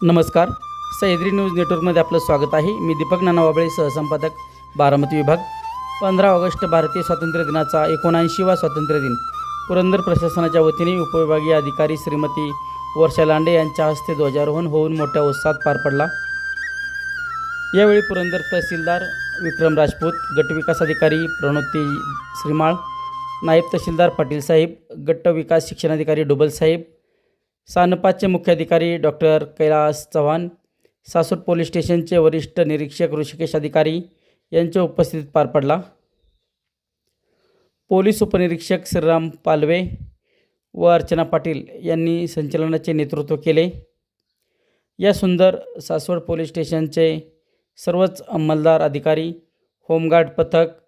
नमस्कार. सह्याद्री न्यूज नेटवर्कमध्ये आपलं स्वागत आहे. मी दीपक नानावाबळे सहसंपादक बारामती विभाग. पंधरा ऑगस्ट भारतीय स्वातंत्र्य दिनाचा एकोणऐंशीवा स्वातंत्र्य दिन. पुरंदर प्रशासनाच्या वतीने उपविभागीय अधिकारी श्रीमती वर्षा लांडे यांच्या हस्ते ध्वजारोहण होऊन मोठ्या उत्साहात पार पडला. यावेळी पुरंदर तहसीलदार विक्रम राजपूत गटविकास अधिकारी प्रणोती श्रीमाळ नायब तहसीलदार पाटील साहेब गट विकास शिक्षणाधिकारी डुबल साहेब सानपाचे मुख्याधिकारी डॉक्टर कैलास चव्हाण सासूर पोलीस स्टेशनचे वरिष्ठ निरीक्षक ऋषिकेश अधिकारी यांच्या उपस्थितीत पार पडला. पोलीस उपनिरीक्षक श्रीराम पालवे व अर्चना पाटील यांनी संचलनाचे नेतृत्व केले. या सुंदर सासवड पोलीस स्टेशनचे सर्वच अंमलदार अधिकारी होमगार्ड पथक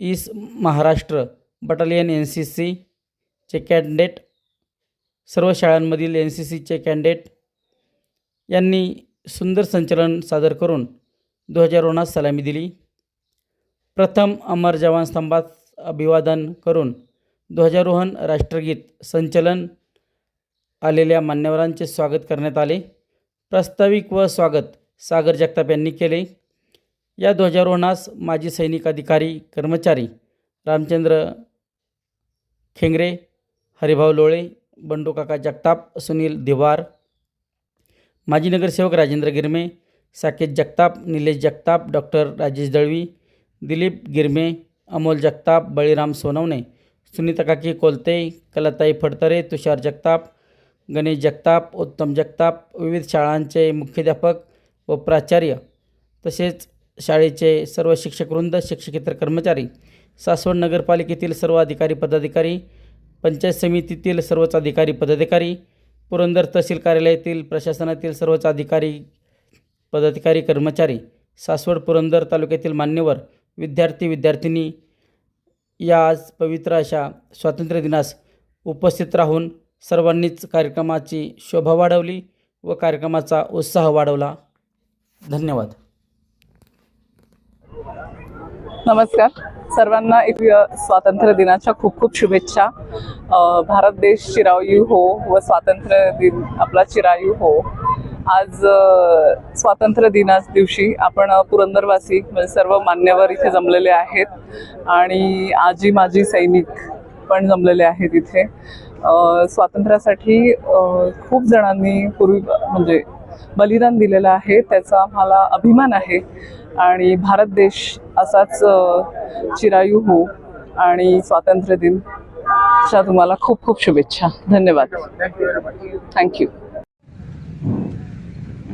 ईस महाराष्ट्र बटालियन एन सी सीचे कॅडेट सर्व शाळांमधील एन सी सीचे कॅन्डेट यांनी सुंदर संचलन सादर करून ध्वजारोहणास सलामी दिली. प्रथम अमर जवान स्तंभात अभिवादन करून ध्वजारोहण राष्ट्रगीत संचलन आलेल्या मान्यवरांचे स्वागत करण्यात आले. प्रास्ताविक व स्वागत सागर जगताप यांनी केले. या ध्वजारोहणास माजी सैनिक अधिकारी कर्मचारी रामचंद्र खेंगरे हरिभाऊ लोळे बंडू काका जगताप सुनील दिवार माजी नगरसेवक राजेंद्र गिरमे साकेत जगताप निलेश जगताप डॉक्टर राजेश दळवी दिलीप गिरमे अमोल जगताप बळीराम सोनवणे सुनीता काकी कोलते कलाताई फडतरे तुषार जगताप गणेश जगताप उत्तम जगताप विविध शाळांचे मुख्याध्यापक व प्राचार्य तसेच शाळेचे सर्व शिक्षकवृंद शिक्षकेतर कर्मचारी सासवड नगरपालिकेतील सर्व अधिकारी पदाधिकारी पंचायत समितीतील सर्वच अधिकारी पदाधिकारी पुरंदर तहसील कार्यालयातील प्रशासनातील सर्वच अधिकारी पदाधिकारी कर्मचारी सासवड पुरंदर तालुक्यातील मान्यवर विद्यार्थी विद्यार्थिनी या आज पवित्र अशा स्वातंत्र्य दिनास उपस्थित राहून सर्वांनीच कार्यक्रमाची शोभा वाढवली व कार्यक्रमाचा उत्साह वाढवला. धन्यवाद. नमस्कार. सर्वांना एक स्वातंत्र्य दिनाच्या खूप खूप शुभेच्छा. भारत देश चिरायू हो व स्वातंत्र्य दिन आपला चिरायू हो. आज स्वातंत्र्य दिनाच दिवशी आपण पुरंदरवासी म्हणजे सर्व मान्यवर इथे जमलेले आहेत आणि आजी माजी सैनिक पण जमलेले आहेत इथे. स्वातंत्र्यासाठी खूप जणांनी पूर्वी म्हणजे बलिदान दिलेलं आहे. त्याचा आम्हाला अभिमान आहे. आणि भारत देश असाच चिरायू हो आणि स्वातंत्र्य दिन च्या तुम्हाला खूप खूप शुभेच्छा. धन्यवाद. थँक्यू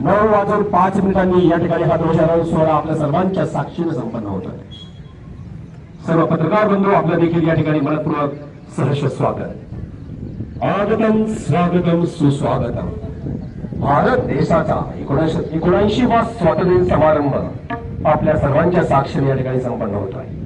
नऊ वाजून पाच मिनिटांनी या ठिकाणी हा ध्वजारोहण सोहळा आपल्या सर्वांच्या साक्षीने संपन्न होत आहे. सर्व पत्रकार बंधू आपलं देखील या ठिकाणी मनपूर्वक सहर्ष स्वागत. आगतम स्वागतम सुस्वागतम भारत देशाचा एकोणीसशे एकोणऐंशी वा स्वातंत्र्य समारंभ. आपल्या सर्वांच्या साक्षीने या ठिकाणी संपन्न होत आहे.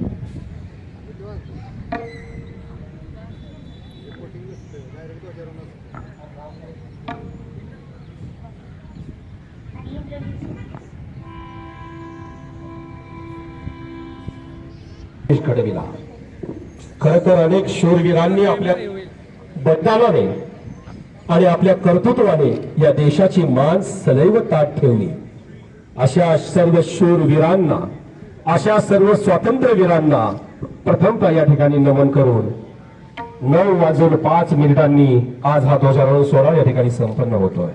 खर तर अनेक शूरवीरांनी आपल्या बलिदानाने आणि आपल्या कर्तृत्वाने या देशाची मान सदैव ताट ठेवली. अशा सर्व शूरवीरांना अशा सर्व स्वातंत्र्यवीरांना प्रथमतः या ठिकाणी नमन करून नऊ वाजून पाच मिनिटांनी आज हा ध्वजारोहण सोहळा या ठिकाणी संपन्न होतोय.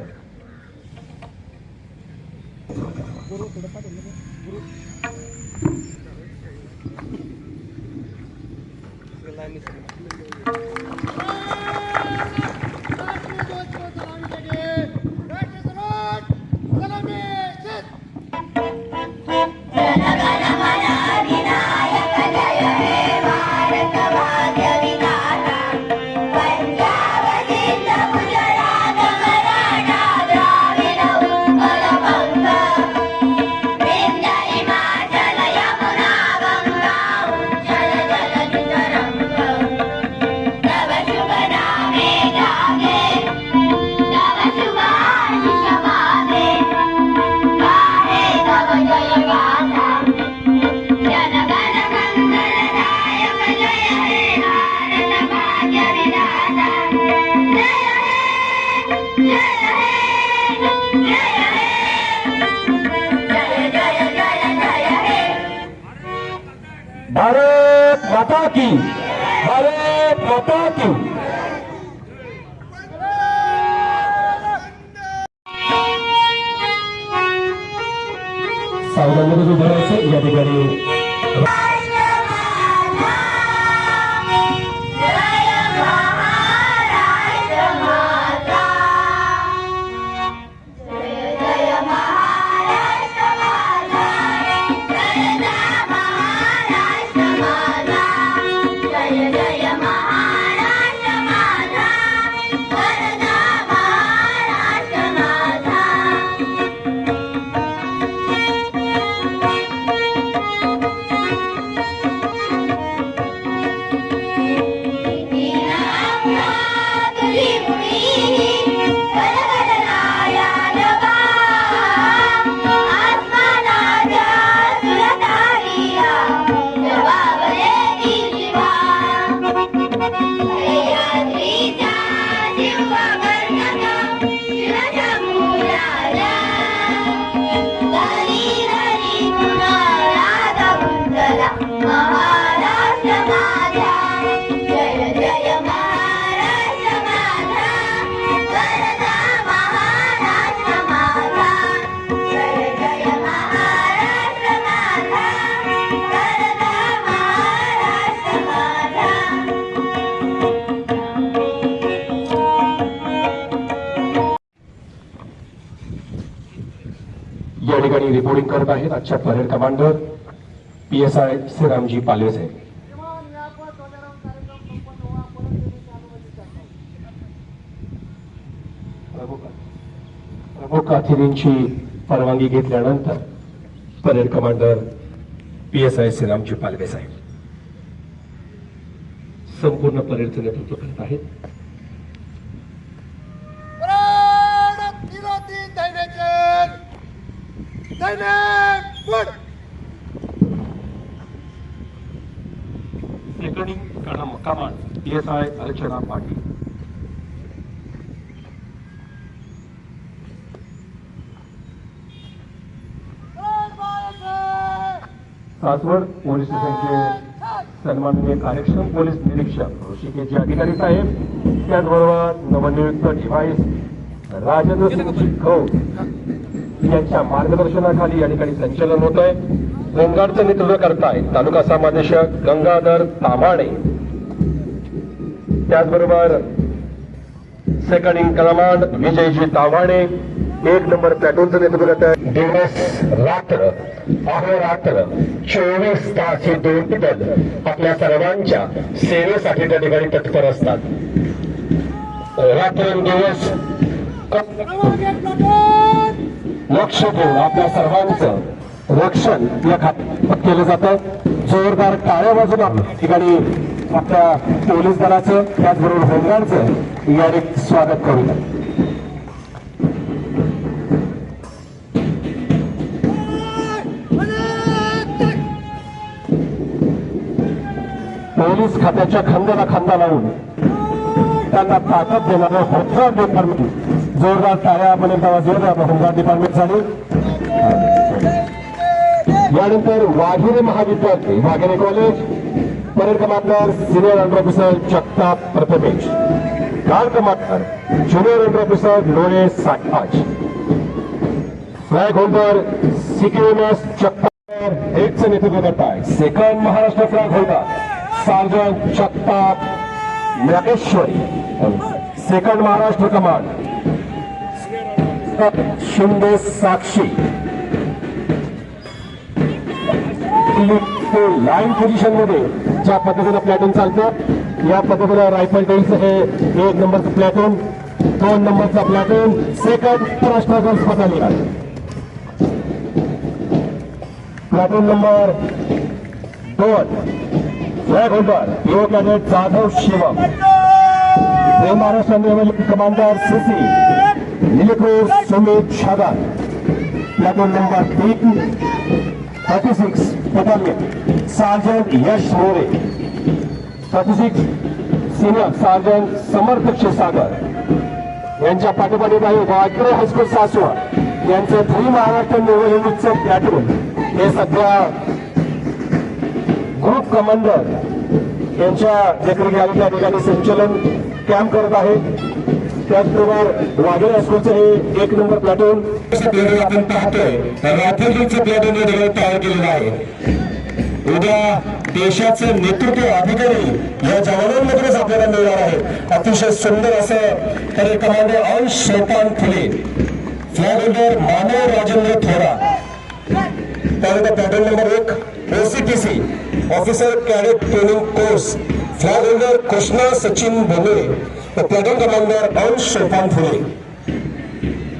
की भारत माता की सावधानतेने उभं राहायचं या ठिकाणी ठिकाणी रिपोर्टिंग करत आहेत. आजच्या parade commander P S I Shriramji Palve साहेब. प्रमुख अतिथींची परवानगी घेतल्यानंतर parade commander P S I Shriramji Palve साहेब. संपूर्ण परेडचं नेतृत्व करत आहेत. Second in command P S I Archana Patil Saswad police स्टेशनचे सन्माननीय कार्यक्षम पोलीस निरीक्षक ऋषिकेचे अधिकारी साहेब त्याचबरोबर नवनियुक्त डिव्हाइस राजेंद्र सिंगजी गौड यांच्या मार्गदर्शनाखाली या ठिकाणी संचलन होत आहे गोंगाडचं नेतृत्व करताय तालुका समादेशक गंगाधर तामाणे त्याचबरोबर सेकंड इन कमांड विजयजी ताव्हाणे एक नंबर प्लॅटूनचं नेतृत्व करत आहे दिवस रात्र अहोरात्र चोवीस तास हे दोन दल आपल्या सर्वांच्या सेवेसाठी त्या ठिकाणी तत्पर असतात. रात्रंदिवस लक्ष देऊन आपल्या सर्वांचं रक्षण या खात्यात केलं जातं. जोरदार टाळ्या वाजून आपल्या ठिकाणी आपल्या पोलीस दलाचं त्याचबरोबर होमगार्डचं या स्वागत करूया पोलीस खात्याच्या खांद्याला खांदा लावून त्यांना ताकद देणारं होमगार्ड डिपार्टमेंट जोरदार टाळ्या आपण एकदा जोरदार होमगार्ड डिपार्टमेंट झाली. यानंतर वाघिरे महाविद्यालय Waghire college parade commander senior under officer Jagtap Prathamesh. Guard commander junior under officer Lohe साठपाच flag holder सिक्युरिनस जगताप. एकचं नेतृत्व करताय second Maharashtra flag holder sergeant Jagtap Nageshwari. Second Maharashtra command Shinde Sakshi. Line पोझिशनमध्ये ज्या पद्धतीनं platoon चालतं या पद्धतीनं rifle टेलचं हे एक नंबरचं प्लॅटून दोन नंबरचा प्लॅटून सेकंड महाराष्ट्र स्पर्धा प्लॅटून नंबर दोन. Flag holder cadet Jadhav Shivam हे महाराष्ट्र निवडणूक कमांडर सीसी निलिपूर सुमित छागन प्लॅटून नंबर तीन thirty six battalion sergeant Yash More. Thirty six senior sergeant Samarth Kshirsagar. यांच्या पाठोपाठी काही वाकडे हायस्कूल सासवा यांचं थ्री महाराष्ट्र नेव्हल युनिटचं प्लॅटून हे सध्या ग्रुप कमांडर यांच्या देखरेखी त्या ठिकाणी संचलन कॅम्प करत आहेत त्याचबरोबर वाघेरे असल्याचं हे एक नंबर प्लॅटून आपण पाहतोय. रायफलचं प्लॅटून तयार केलेलं आहे. उद्या देशाचं नेतृत्व अधिकारी या जवानांमधूनच आपल्याला मिळणार आहे. अतिशय सुंदर असं खरे कमांडर अंश शैतान फुले फ्लॅग होल्डर मानव राजेंद्र थोरा त्यानंतर पॅटर्न नंबर एक OCTC officer cadet training course flag holder Krishna Sachin Bhogle व platoon commander Ansh Sopan Phule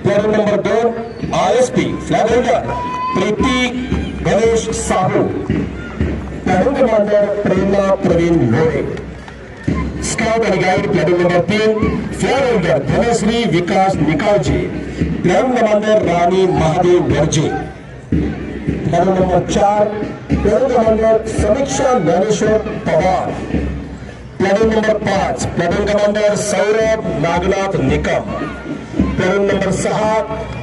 platoon number दोन I S P flag holder Preeti Ganesh Sahu platoon commander Prerna Pravin Lole scout आणि guide platoon number तीन flag holder Dhanashree Vikas Nikalje platoon commander Rani Mahadev Garje platoon number चार platoon commander Samiksha Dnyaneshwar Pawar platoon number पाच. Platoon commander Saurabh Nagnath Nikam. Platoon number सहा.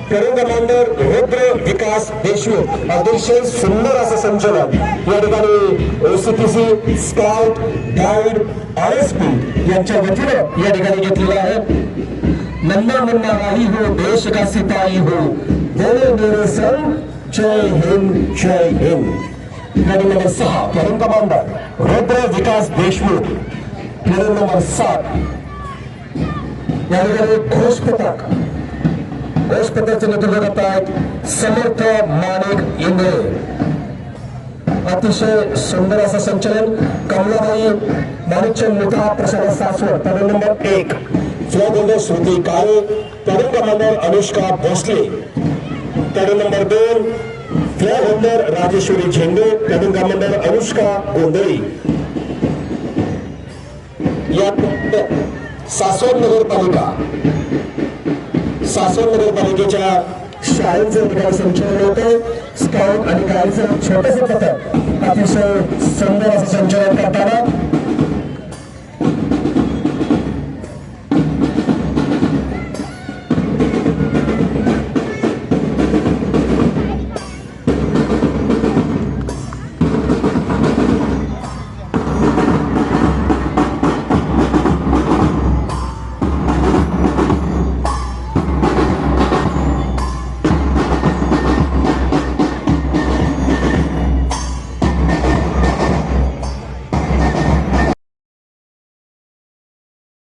Platoon commander Rudra Vikas Deshmukh. अतिशय सुंदर असं संचलन. या ठिकाणी OCPC scout guide R S P यांच्या वतीनं या ठिकाणी घेतलेलं आहे. नन्ना मुन्ना राही हो देश का सिपाही हो. बोले मेरे संग जय हिंद जय हिंद. प्लॅटून नंबर सहा. Platoon commander Rudra Vikas Deshmukh. Platoon number सात या ठिकाणी घोष घोष करतायत समर्थ माणिक इंगळे अतिशय सुंदर संचलन कमलाबाई माणिकचंद मुठा प्रसाद सासवड प्लॅटून नंबर एक holder Shruti Kale platoon commander Anushka Bhosale platoon number दोन flag holder Rajeshwari Zende platoon commander Anushka गोंधळी यात सासवड नगरपालिका सासवड नगरपालिकेच्या शाळेचं ठिकाणी संचलन होतं. स्काउट आणि गाडीचं छोटंसं पथक अतिशय सुंदर असं संचलन करताना